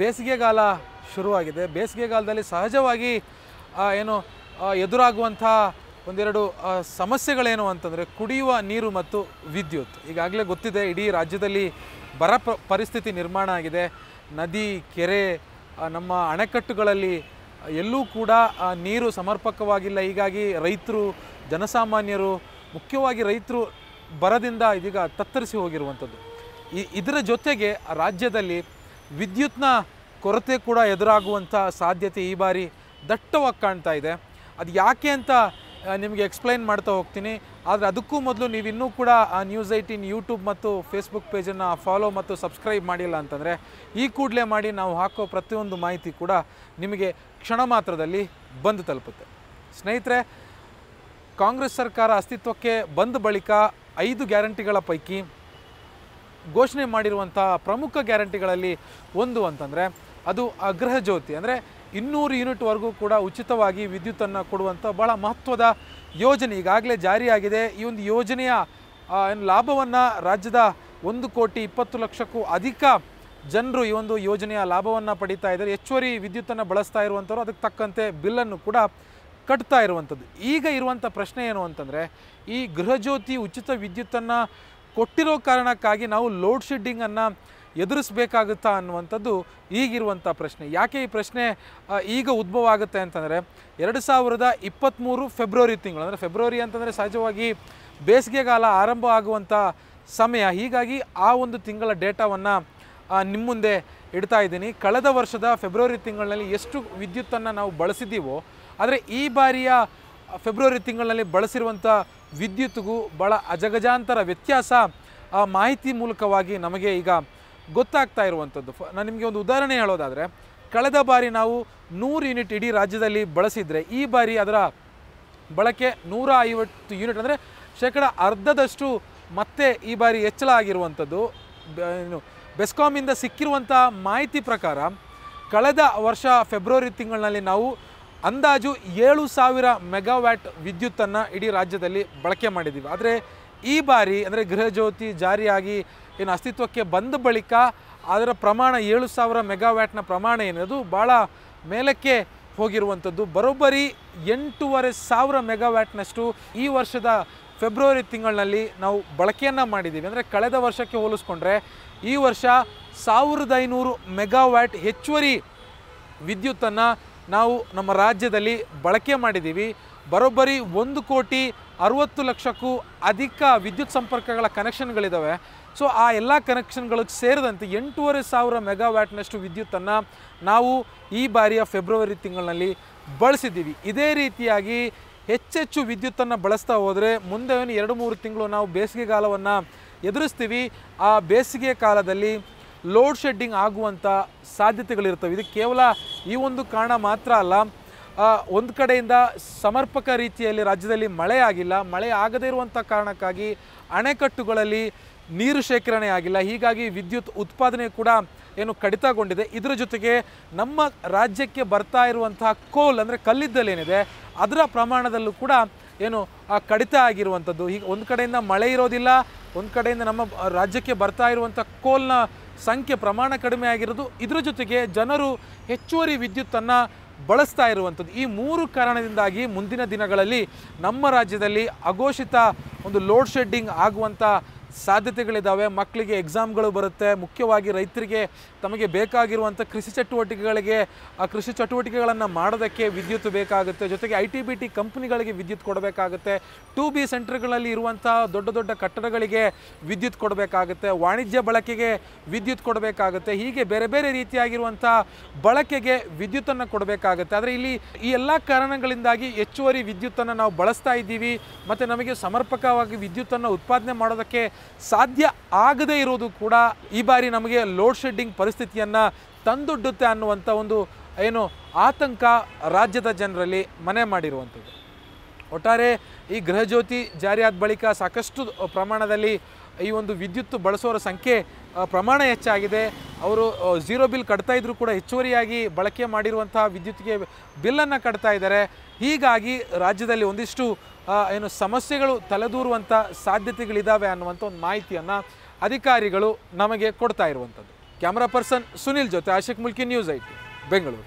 ಬೇಸಿಗೆಗಾಲ ಶುರುವಾಗಿದೆ. ಬೇಸಿಗೆಗಾಲದಲ್ಲಿ ಸಹಜವಾಗಿ ಏನು ಎದುರಾಗುವಂಥ ಒಂದೆರಡು ಸಮಸ್ಯೆಗಳೇನು ಅಂತಂದರೆ ಕುಡಿಯುವ ನೀರು ಮತ್ತು ವಿದ್ಯುತ್. ಈಗಾಗಲೇ ಗೊತ್ತಿದೆ, ಇಡೀ ರಾಜ್ಯದಲ್ಲಿ ಬರ ಪರಿಸ್ಥಿತಿ ನಿರ್ಮಾಣ ಆಗಿದೆ. ನದಿ, ಕೆರೆ ನಮ್ಮ ಅಣೆಕಟ್ಟುಗಳಲ್ಲಿ ಎಲ್ಲೂ ಕೂಡ ನೀರು ಸಮರ್ಪಕವಾಗಿಲ್ಲ. ಹೀಗಾಗಿ ರೈತರು, ಜನಸಾಮಾನ್ಯರು, ಮುಖ್ಯವಾಗಿ ರೈತರು ಬರದಿಂದ ಇದೀಗ ತತ್ತರಿಸಿ ಹೋಗಿರುವಂಥದ್ದು. ಇದರ ಜೊತೆಗೆ ರಾಜ್ಯದಲ್ಲಿ ವಿದ್ಯುತ್ನ ಕೊರತೆ ಕೂಡ ಎದುರಾಗುವಂಥ ಸಾಧ್ಯತೆ ಈ ಬಾರಿ ದಟ್ಟವಾಗಿ ಕಾಣ್ತಾ ಇದೆ. ಅದು ಯಾಕೆ ಅಂತ ನಿಮಗೆ ಎಕ್ಸ್ಪ್ಲೈನ್ ಮಾಡ್ತಾ ಹೋಗ್ತೀನಿ. ಆದರೆ ಅದಕ್ಕೂ ಮೊದಲು ನೀವು ಇನ್ನೂ ಕೂಡ ಆ ನ್ಯೂಸ್ ಏಯ್ಟೀನ್ ಯೂಟ್ಯೂಬ್ ಮತ್ತು ಫೇಸ್ಬುಕ್ ಪೇಜನ್ನು ಫಾಲೋ ಮತ್ತು ಸಬ್ಸ್ಕ್ರೈಬ್ ಮಾಡಿಲ್ಲ ಅಂತಂದರೆ ಈ ಕೂಡಲೇ ಮಾಡಿ ನಾವು ಹಾಕೋ ಪ್ರತಿಯೊಂದು ಮಾಹಿತಿ ಕೂಡ ನಿಮಗೆ ಕ್ಷಣ ಮಾತ್ರದಲ್ಲಿ ಬಂದು ತಲುಪುತ್ತೆ. ಸ್ನೇಹಿತರೆ, ಕಾಂಗ್ರೆಸ್ ಸರ್ಕಾರ ಅಸ್ತಿತ್ವಕ್ಕೆ ಬಂದ ಬಳಿಕ ಐದು ಗ್ಯಾರಂಟಿಗಳ ಪೈಕಿ ಘೋಷಣೆ ಮಾಡಿರುವಂಥ ಪ್ರಮುಖ ಗ್ಯಾರಂಟಿಗಳಲ್ಲಿ ಒಂದು ಅಂತಂದರೆ ಅದು ಅಗ್ರಹ ಜ್ಯೋತಿ. ಅಂದರೆ ಇನ್ನೂರು ಯೂನಿಟ್ವರೆಗೂ ಕೂಡ ಉಚಿತವಾಗಿ ವಿದ್ಯುತ್ತನ್ನು ಕೊಡುವಂಥ ಬಹಳ ಮಹತ್ವದ ಯೋಜನೆ ಈಗಾಗಲೇ ಜಾರಿಯಾಗಿದೆ. ಈ ಒಂದು ಯೋಜನೆಯ ಲಾಭವನ್ನು ರಾಜ್ಯದ ಒಂದು ಕೋಟಿ ಇಪ್ಪತ್ತು ಲಕ್ಷಕ್ಕೂ ಅಧಿಕ ಜನರು ಈ ಒಂದು ಯೋಜನೆಯ ಲಾಭವನ್ನು ಪಡೀತಾ ಇದ್ದಾರೆ. ಹೆಚ್ಚುವರಿ ವಿದ್ಯುತ್ತನ್ನು ಬಳಸ್ತಾ ಇರುವಂಥವ್ರು ಅದಕ್ಕೆ ತಕ್ಕಂತೆ ಬಿಲ್ಲನ್ನು ಕೂಡ ಕಟ್ತಾ ಇರುವಂಥದ್ದು ಈಗ ಇರುವಂಥ ಪ್ರಶ್ನೆ ಏನು ಅಂತಂದರೆ, ಈ ಗೃಹಜ್ಯೋತಿ ಉಚಿತ ವಿದ್ಯುತ್ತನ್ನು ಕೊಟ್ಟಿರೋ ಕಾರಣಕ್ಕಾಗಿ ನಾವು ಲೋಡ್ ಶೆಡ್ಡಿಂಗನ್ನು ಎದುರಿಸಬೇಕಾಗುತ್ತಾ ಅನ್ನುವಂಥದ್ದು ಈಗಿರುವಂಥ ಪ್ರಶ್ನೆ. ಯಾಕೆ ಈ ಪ್ರಶ್ನೆ ಈಗ ಉದ್ಭವ ಆಗುತ್ತೆ ಅಂತಂದರೆ, ಎರಡು ಸಾವಿರದ ಇಪ್ಪತ್ತ್ಮೂರು ಫೆಬ್ರವರಿ ತಿಂಗಳು, ಅಂದರೆ ಫೆಬ್ರವರಿ ಅಂತಂದರೆ ಸಹಜವಾಗಿ ಬೇಸಿಗೆಗಾಲ ಆರಂಭ ಆಗುವಂಥ ಸಮಯ. ಹೀಗಾಗಿ ಆ ಒಂದು ತಿಂಗಳ ಡೇಟಾವನ್ನು ನಿಮ್ಮ ಮುಂದೆ ಇಡ್ತಾ ಇದ್ದೀನಿ. ಕಳೆದ ವರ್ಷದ ಫೆಬ್ರವರಿ ತಿಂಗಳಿನಲ್ಲಿ ಎಷ್ಟು ವಿದ್ಯುತ್ತನ್ನು ನಾವು ಬಳಸಿದ್ದೀವೋ, ಆದರೆ ಈ ಬಾರಿಯ ಫೆಬ್ರವರಿ ತಿಂಗಳಿನಲ್ಲಿ ಬಳಸಿರುವಂಥ ವಿದ್ಯುತ್ಗೂ ಬಹಳ ಅಜಗಜಾಂತರ ವ್ಯತ್ಯಾಸ ಆ ಮಾಹಿತಿ ಮೂಲಕವಾಗಿ ನಮಗೆ ಈಗ ಗೊತ್ತಾಗ್ತಾ ಇರುವಂಥದ್ದು. ನಾನು ನಿಮಗೆ ಒಂದು ಉದಾಹರಣೆ ಹೇಳೋದಾದರೆ, ಕಳೆದ ಬಾರಿ ನಾವು ನೂರು ಯೂನಿಟ್ ಇಡೀ ರಾಜ್ಯದಲ್ಲಿ ಬಳಸಿದರೆ, ಈ ಬಾರಿ ಅದರ ಬಳಕೆ ನೂರ ಐವತ್ತು ಯೂನಿಟ್ ಅಂದರೆ ಶೇಕಡ ಅರ್ಧದಷ್ಟು ಮತ್ತೆ ಈ ಬಾರಿ ಹೆಚ್ಚಳ ಆಗಿರುವಂಥದ್ದು. ಬೆಸ್ಕಾಮಿಂದ ಸಿಕ್ಕಿರುವಂಥ ಮಾಹಿತಿ ಪ್ರಕಾರ ಕಳೆದ ವರ್ಷ ಫೆಬ್ರವರಿ ತಿಂಗಳಿನಲ್ಲಿ ನಾವು ಅಂದಾಜು ಏಳು ಸಾವಿರ ಮೆಗಾವ್ಯಾಟ್ ವಿದ್ಯುತ್ತನ್ನು ಇಡೀ ರಾಜ್ಯದಲ್ಲಿ ಬಳಕೆ ಮಾಡಿದ್ದೀವಿ. ಆದರೆ ಈ ಬಾರಿ, ಅಂದರೆ ಗೃಹಜ್ಯೋತಿ ಜಾರಿಯಾಗಿ ಏನು ಅಸ್ತಿತ್ವಕ್ಕೆ ಬಂದ ಬಳಿಕ ಅದರ ಪ್ರಮಾಣ ಏಳು ಸಾವಿರ ಮೆಗಾವ್ಯಾಟ್ನ ಪ್ರಮಾಣ ಏನದು ಭಾಳ ಮೇಲಕ್ಕೆ ಹೋಗಿರುವಂಥದ್ದು. ಬರೋಬ್ಬರಿ ಎಂಟೂವರೆ ಸಾವಿರ ಮೆಗಾವ್ಯಾಟ್ನಷ್ಟು ಈ ವರ್ಷದ ಫೆಬ್ರವರಿ ತಿಂಗಳಿನಲ್ಲಿ ನಾವು ಬಳಕೆಯನ್ನು ಮಾಡಿದ್ದೀವಿ. ಅಂದರೆ ಕಳೆದ ವರ್ಷಕ್ಕೆ ಹೋಲಿಸ್ಕೊಂಡ್ರೆ ಈ ವರ್ಷ ಸಾವಿರದ ಐನೂರು ಮೆಗಾವ್ಯಾಟ್ ಹೆಚ್ಚುವರಿ ವಿದ್ಯುತ್ತನ್ನು ನಾವು ನಮ್ಮ ರಾಜ್ಯದಲ್ಲಿ ಬಳಕೆ ಮಾಡಿದ್ದೀವಿ. ಬರೋಬ್ಬರಿ ಒಂದು ಕೋಟಿ ಅರುವತ್ತು ಲಕ್ಷಕ್ಕೂ ಅಧಿಕ ವಿದ್ಯುತ್ ಸಂಪರ್ಕಗಳ ಕನೆಕ್ಷನ್ಗಳಿದ್ದಾವೆ ಸೊ, ಆ ಎಲ್ಲ ಕನೆಕ್ಷನ್ಗಳಿಗೆ ಸೇರಿದಂತೆ ಎಂಟೂವರೆ ಸಾವಿರ ಮೆಗಾವ್ಯಾಟ್ನಷ್ಟು ವಿದ್ಯುತ್ತನ್ನು ನಾವು ಈ ಬಾರಿಯ ಫೆಬ್ರವರಿ ತಿಂಗಳಿನಲ್ಲಿ ಬಳಸಿದ್ದೀವಿ. ಇದೇ ರೀತಿಯಾಗಿ ಹೆಚ್ಚೆಚ್ಚು ವಿದ್ಯುತ್ತನ್ನು ಬಳಸ್ತಾ ಹೋದರೆ ಮುಂದೆ ಎರಡು ಮೂರು ತಿಂಗಳು ನಾವು ಬೇಸಿಗೆಗಾಲವನ್ನು ಎದುರಿಸ್ತೀವಿ. ಆ ಬೇಸಿಗೆ ಕಾಲದಲ್ಲಿ ಲೋಡ್ ಶೆಡ್ಡಿಂಗ್ ಆಗುವಂಥ ಸಾಧ್ಯತೆಗಳಿರ್ತವೆ ಇದು ಕೇವಲ ಈ ಒಂದು ಕಾರಣ ಮಾತ್ರ ಅಲ್ಲ. ಒಂದು ಕಡೆಯಿಂದ ಸಮರ್ಪಕ ರೀತಿಯಲ್ಲಿ ರಾಜ್ಯದಲ್ಲಿ ಮಳೆ ಆಗಿಲ್ಲ. ಮಳೆ ಆಗದೇ ಇರುವಂಥ ಕಾರಣಕ್ಕಾಗಿ ಅಣೆಕಟ್ಟುಗಳಲ್ಲಿ ನೀರು ಶೇಖರಣೆ ಆಗಿಲ್ಲ. ಹೀಗಾಗಿ ವಿದ್ಯುತ್ ಉತ್ಪಾದನೆ ಕೂಡ ಏನು ಕಡಿತಗೊಂಡಿದೆ. ಇದರ ಜೊತೆಗೆ ನಮ್ಮ ರಾಜ್ಯಕ್ಕೆ ಬರ್ತಾ ಇರುವಂತಹ ಕೋಲ್ ಅಂದರೆ ಕಲ್ಲಿದ್ದಲೇನಿದೆ ಅದರ ಪ್ರಮಾಣದಲ್ಲೂ ಕೂಡ ಏನು ಕಡಿತ ಆಗಿರುವಂಥದ್ದು ಹೀಗೆ ಒಂದು ಕಡೆಯಿಂದ ಮಳೆ ಇರೋದಿಲ್ಲ, ಒಂದು ಕಡೆಯಿಂದ ನಮ್ಮ ರಾಜ್ಯಕ್ಕೆ ಬರ್ತಾ ಇರುವಂಥ ಕೋಲ್ನ ಸಂಖ್ಯೆ ಪ್ರಮಾಣ ಕಡಿಮೆ ಆಗಿರೋದು, ಇದರ ಜೊತೆಗೆ ಜನರು ಹೆಚ್ಚುವರಿ ವಿದ್ಯುತ್ತನ್ನು ಬಳಸ್ತಾ ಇರುವಂಥದ್ದು. ಈ ಮೂರು ಕಾರಣದಿಂದಾಗಿ ಮುಂದಿನ ದಿನಗಳಲ್ಲಿ ನಮ್ಮ ರಾಜ್ಯದಲ್ಲಿ ಅಘೋಷಿತ ಒಂದು ಲೋಡ್ ಶೆಡ್ಡಿಂಗ್ ಆಗುವಂಥ ಸಾಧ್ಯತೆಗಳಿದ್ದಾವೆ ಮಕ್ಕಳಿಗೆ ಎಕ್ಸಾಮ್ಗಳು ಬರುತ್ತೆ, ಮುಖ್ಯವಾಗಿ ರೈತರಿಗೆ ತಮಗೆ ಬೇಕಾಗಿರುವಂಥ ಕೃಷಿ ಚಟುವಟಿಕೆಗಳಿಗೆ, ಆ ಕೃಷಿ ಚಟುವಟಿಕೆಗಳನ್ನು ಮಾಡೋದಕ್ಕೆ ವಿದ್ಯುತ್ ಬೇಕಾಗುತ್ತೆ. ಜೊತೆಗೆ ಐ ಟಿ ಬಿ ಟಿ ಕಂಪ್ನಿಗಳಿಗೆ ವಿದ್ಯುತ್ ಕೊಡಬೇಕಾಗುತ್ತೆ. ಟು ಬಿ ಸೆಂಟರ್ಗಳಲ್ಲಿ ಇರುವಂಥ ದೊಡ್ಡ ದೊಡ್ಡ ಕಟ್ಟಡಗಳಿಗೆ ವಿದ್ಯುತ್ ಕೊಡಬೇಕಾಗುತ್ತೆ. ವಾಣಿಜ್ಯ ಬಳಕೆಗೆ ವಿದ್ಯುತ್ ಕೊಡಬೇಕಾಗುತ್ತೆ. ಹೀಗೆ ಬೇರೆ ಬೇರೆ ರೀತಿಯಾಗಿರುವಂಥ ಬಳಕೆಗೆ ವಿದ್ಯುತ್ತನ್ನು ಕೊಡಬೇಕಾಗುತ್ತೆ. ಆದರೆ ಇಲ್ಲಿ ಈ ಎಲ್ಲ ಕಾರಣಗಳಿಂದಾಗಿ ಹೆಚ್ಚುವರಿ ವಿದ್ಯುತ್ತನ್ನು ನಾವು ಬಳಸ್ತಾ ಇದ್ದೀವಿ. ಮತ್ತು ನಮಗೆ ಸಮರ್ಪಕವಾಗಿ ವಿದ್ಯುತ್ತನ್ನು ಉತ್ಪಾದನೆ ಮಾಡೋದಕ್ಕೆ ಸಾಧ್ಯ ಆಗದೇ ಇರೋದು ಕೂಡ ಈ ಬಾರಿ ನಮಗೆ ಲೋಡ್ ಶೆಡ್ಡಿಂಗ್ ಪರಿಸ್ಥಿತಿಯನ್ನು ತಂದೊಡ್ಡುತ್ತೆ ಅನ್ನುವಂಥ ಒಂದು ಏನು ಆತಂಕ ರಾಜ್ಯದ ಜನರಲ್ಲಿ ಮನೆ ಮಾಡಿರುವಂಥದ್ದು. ಒಟ್ಟಾರೆ ಈ ಗೃಹಜ್ಯೋತಿ ಜಾರಿಯಾದ ಬಳಿಕ ಸಾಕಷ್ಟು ಪ್ರಮಾಣದಲ್ಲಿ ಈ ಒಂದು ವಿದ್ಯುತ್ ಬಳಸೋರ ಸಂಖ್ಯೆ ಪ್ರಮಾಣ ಹೆಚ್ಚಾಗಿದೆ. ಅವರು ಝೀರೋ ಬಿಲ್ ಕಟ್ತಾ ಇದ್ರು ಕೂಡ ಹೆಚ್ಚುವರಿಯಾಗಿ ಬಳಕೆ ಮಾಡಿರುವಂತಹ ವಿದ್ಯುತ್ಗೆ ಬಿಲ್ಲನ್ನು ಕಟ್ತಾ ಇದ್ದಾರೆ. ಹೀಗಾಗಿ ರಾಜ್ಯದಲ್ಲಿ ಒಂದಿಷ್ಟು ಏನು ಸಮಸ್ಯೆಗಳು ತಲೆದೂರುವಂಥ ಸಾಧ್ಯತೆಗಳಿದ್ದಾವೆ ಅನ್ನುವಂಥ ಒಂದು ಮಾಹಿತಿಯನ್ನು ಅಧಿಕಾರಿಗಳು ನಮಗೆ ಕೊಡ್ತಾ ಇರುವಂಥದ್ದು. ಕ್ಯಾಮ್ರಾ ಪರ್ಸನ್ ಸುನಿಲ್ ಜೊತೆ ಆಶಿಕ್ ಮುಲ್ಕಿ ನ್ಯೂಸ್ ಐಟಿ ಬೆಂಗಳೂರು